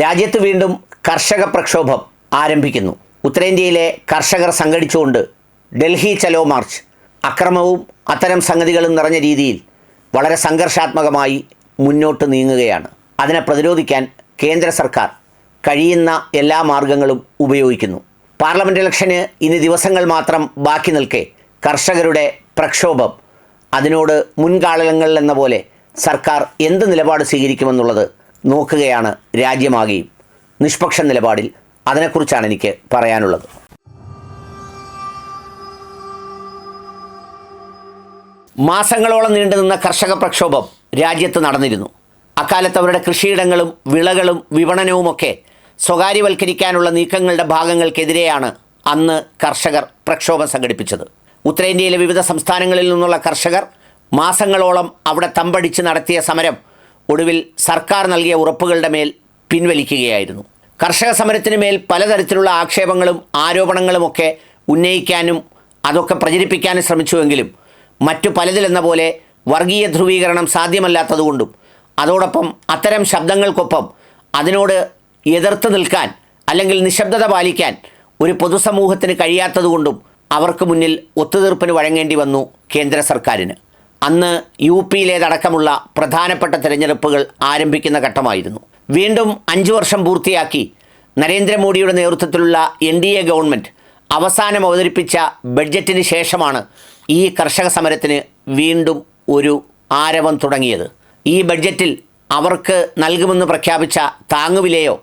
രാജ്യത്ത് വീണ്ടും കർഷക പ്രക്ഷോഭം ആരംഭിക്കുന്നു. ഉത്തരേന്ത്യയിലെ കർഷകർ സംഘടിച്ചുകൊണ്ട് ഡൽഹി ചലോ മാർച്ച്. അക്രമവും അത്തരം സംഗതികളും നിറഞ്ഞ രീതിയിൽ വളരെ സംഘർഷാത്മകമായി മുന്നോട്ട് നീങ്ങുകയാണ്. അതിനെ പ്രതിരോധിക്കാൻ കേന്ദ്ര സർക്കാർ കഴിയുന്ന എല്ലാ മാർഗങ്ങളും ഉപയോഗിക്കുന്നു. പാർലമെന്റ് ഇലക്ഷന് ഇനി ദിവസങ്ങൾ മാത്രം ബാക്കി നിൽക്കെ കർഷകരുടെ പ്രക്ഷോഭം അതിനോട് മുൻകാലങ്ങളിൽ എന്ന പോലെ സർക്കാർ എന്ത് നിലപാട് സ്വീകരിക്കുമെന്നുള്ളത് നോക്കുകയാണ് രാജ്യമാകെയും നിഷ്പക്ഷ നിലപാടിൽ. അതിനെക്കുറിച്ചാണ് എനിക്ക് പറയാനുള്ളത്. മാസങ്ങളോളം നീണ്ടുനിന്ന കർഷക പ്രക്ഷോഭം രാജ്യത്ത് നടന്നിരുന്നു. അക്കാലത്ത് അവരുടെ കൃഷിയിടങ്ങളും വിളകളും വിപണനവുമൊക്കെ സ്വകാര്യവൽക്കരിക്കാനുള്ള നീക്കങ്ങളുടെ ഭാഗങ്ങൾക്കെതിരെയാണ് അന്ന് കർഷകർ പ്രക്ഷോഭം സംഘടിപ്പിച്ചത്. ഉത്തരേന്ത്യയിലെ വിവിധ സംസ്ഥാനങ്ങളിൽ നിന്നുള്ള കർഷകർ മാസങ്ങളോളം അവിടെ തമ്പടിച്ച് നടത്തിയ സമരം ഒടുവിൽ സർക്കാർ നൽകിയ ഉറപ്പുകളുടെ മേൽ പിൻവലിക്കുകയായിരുന്നു. കർഷക സമരത്തിന് മേൽ പലതരത്തിലുള്ള ആക്ഷേപങ്ങളും ആരോപണങ്ങളുമൊക്കെ ഉന്നയിക്കാനും അതൊക്കെ പ്രചരിപ്പിക്കാനും ശ്രമിച്ചുവെങ്കിലും മറ്റു പലതിലെന്ന പോലെ വർഗീയ ധ്രുവീകരണം സാധ്യമല്ലാത്തതുകൊണ്ടും അതോടൊപ്പം അത്തരം ശബ്ദങ്ങൾക്കൊപ്പം അതിനോട് എതിർത്ത് നിൽക്കാൻ അല്ലെങ്കിൽ നിശബ്ദത പാലിക്കാൻ ഒരു പൊതുസമൂഹത്തിന് കഴിയാത്തതുകൊണ്ടും അവർക്ക് മുന്നിൽ ഒത്തുതീർപ്പിന് വഴങ്ങേണ്ടി വന്നു കേന്ദ്ര സർക്കാരിന്. അന്ന് യു പിയിലേതടക്കമുള്ള പ്രധാനപ്പെട്ട തിരഞ്ഞെടുപ്പുകൾ ആരംഭിക്കുന്ന ഘട്ടമായിരുന്നു. വീണ്ടും അഞ്ചു വർഷം പൂർത്തിയാക്കി നരേന്ദ്രമോദിയുടെ നേതൃത്വത്തിലുള്ള എൻ ഡി എ ഗവൺമെന്റ് അവസാനം അവതരിപ്പിച്ച ബഡ്ജറ്റിന് ശേഷമാണ് ഈ കർഷക സമരത്തിന് വീണ്ടും ഒരു ആരവം തുടങ്ങിയത്. ഈ ബഡ്ജറ്റിൽ അവർക്ക് നൽകുമെന്ന് പ്രഖ്യാപിച്ച താങ്ങുവിലയോ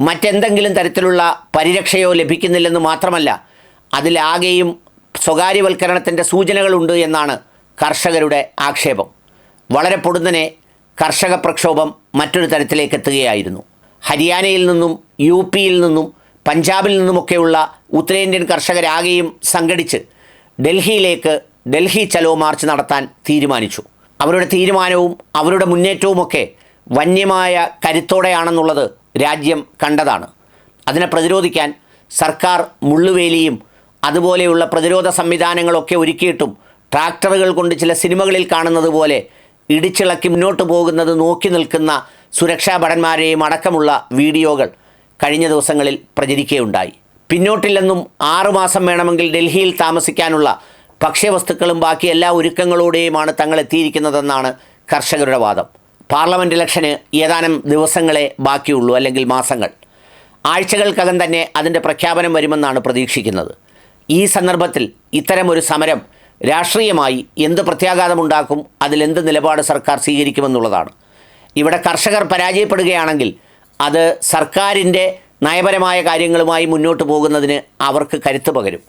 മറ്റെന്തെങ്കിലും തരത്തിലുള്ള പരിരക്ഷയോ ലഭിക്കുന്നില്ലെന്ന് മാത്രമല്ല അതിലാകെയും സ്വകാര്യവൽക്കരണത്തിന്റെ സൂചനകളുണ്ട് എന്നാണ് കർഷകരുടെ ആക്ഷേപം. വളരെ പൊടുന്നനെ കർഷക പ്രക്ഷോഭം മറ്റൊരു തരത്തിലേക്ക് എത്തുകയായിരുന്നു ഹരിയാനയിൽ നിന്നും യു പിയിൽ നിന്നും പഞ്ചാബിൽ നിന്നുമൊക്കെയുള്ള ഉത്തരേന്ത്യൻ കർഷകരാകെയും സംഘടിച്ച് ഡൽഹിയിലേക്ക് ഡൽഹി ചലോ മാർച്ച് നടത്താൻ തീരുമാനിച്ചു. അവരുടെ തീരുമാനവും അവരുടെ മുന്നേറ്റവുമൊക്കെ വന്യമായ കരുത്തോടെയാണെന്നുള്ളത് രാജ്യം കണ്ടതാണ്. അതിനെ പ്രതിരോധിക്കാൻ സർക്കാർ മുള്ളുവേലിയും അതുപോലെയുള്ള പ്രതിരോധ സംവിധാനങ്ങളൊക്കെ ഒരുക്കിയിട്ടും ട്രാക്ടറുകൾ കൊണ്ട് ചില സിനിമകളിൽ കാണുന്നത് പോലെ ഇടിച്ചിളക്കി മുന്നോട്ട് പോകുന്നത് നോക്കി നിൽക്കുന്ന സുരക്ഷാ ഭടന്മാരെയും അടക്കമുള്ള വീഡിയോകൾ കഴിഞ്ഞ ദിവസങ്ങളിൽ പ്രചരിക്കുകയുണ്ടായി. പിന്നോട്ടില്ലെന്നും ആറുമാസം വേണമെങ്കിൽ ഡൽഹിയിൽ താമസിക്കാനുള്ള ഭക്ഷ്യവസ്തുക്കളും ബാക്കി എല്ലാ ഒരുക്കങ്ങളോടെയുമാണ് തങ്ങൾ എത്തിയിരിക്കുന്നതെന്നാണ് കർഷകരുടെ വാദം. പാർലമെന്റ് ഇലക്ഷന് ഏതാനും ദിവസങ്ങളെ ബാക്കിയുള്ളൂ അല്ലെങ്കിൽ മാസങ്ങൾ. ആഴ്ചകൾക്കകം തന്നെ അതിന്റെ പ്രഖ്യാപനം വരുമെന്നാണ് പ്രതീക്ഷിക്കുന്നത്. ഈ സന്ദർഭത്തിൽ ഇത്തരമൊരു സമരം രാഷ്ട്രീയമായി എന്ത് പ്രത്യാഘാതമുണ്ടാക്കും അതിലെന്ത് നിലപാട് സർക്കാർ സ്വീകരിക്കുമെന്നുള്ളതാണ്. ഇവിടെ കർഷകർ പരാജയപ്പെടുകയാണെങ്കിൽ അത് സർക്കാരിന്റെ നയപരമായ കാര്യങ്ങളുമായി മുന്നോട്ട് പോകുന്നതിന് അവർക്ക് കരുത്ത് പകരും.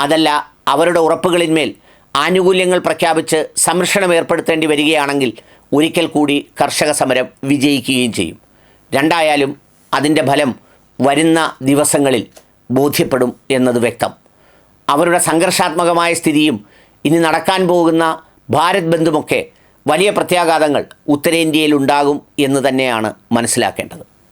അതല്ല അവരുടെ ഉറപ്പുകളിന്മേൽ ആനുകൂല്യങ്ങൾ പ്രഖ്യാപിച്ച് സംരക്ഷണം ഏർപ്പെടുത്തേണ്ടി വരികയാണെങ്കിൽ ഒരിക്കൽ കൂടി കർഷക സമരം വിജയിക്കുകയും ചെയ്യും. രണ്ടായാലും അതിന്റെ ഫലം വരുന്ന ദിവസങ്ങളിൽ ബോധ്യപ്പെടും എന്നത് വ്യക്തം. അവരുടെ സംഘർഷാത്മകമായ സ്ഥിതിയും ഇനി നടക്കാൻ പോകുന്ന ഭാരത് ബന്ധുമൊക്കെ വലിയ പ്രത്യാഘാതങ്ങൾ ഉത്തരേന്ത്യയിൽ ഉണ്ടാകും എന്ന് തന്നെയാണ് മനസ്സിലാക്കേണ്ടത്.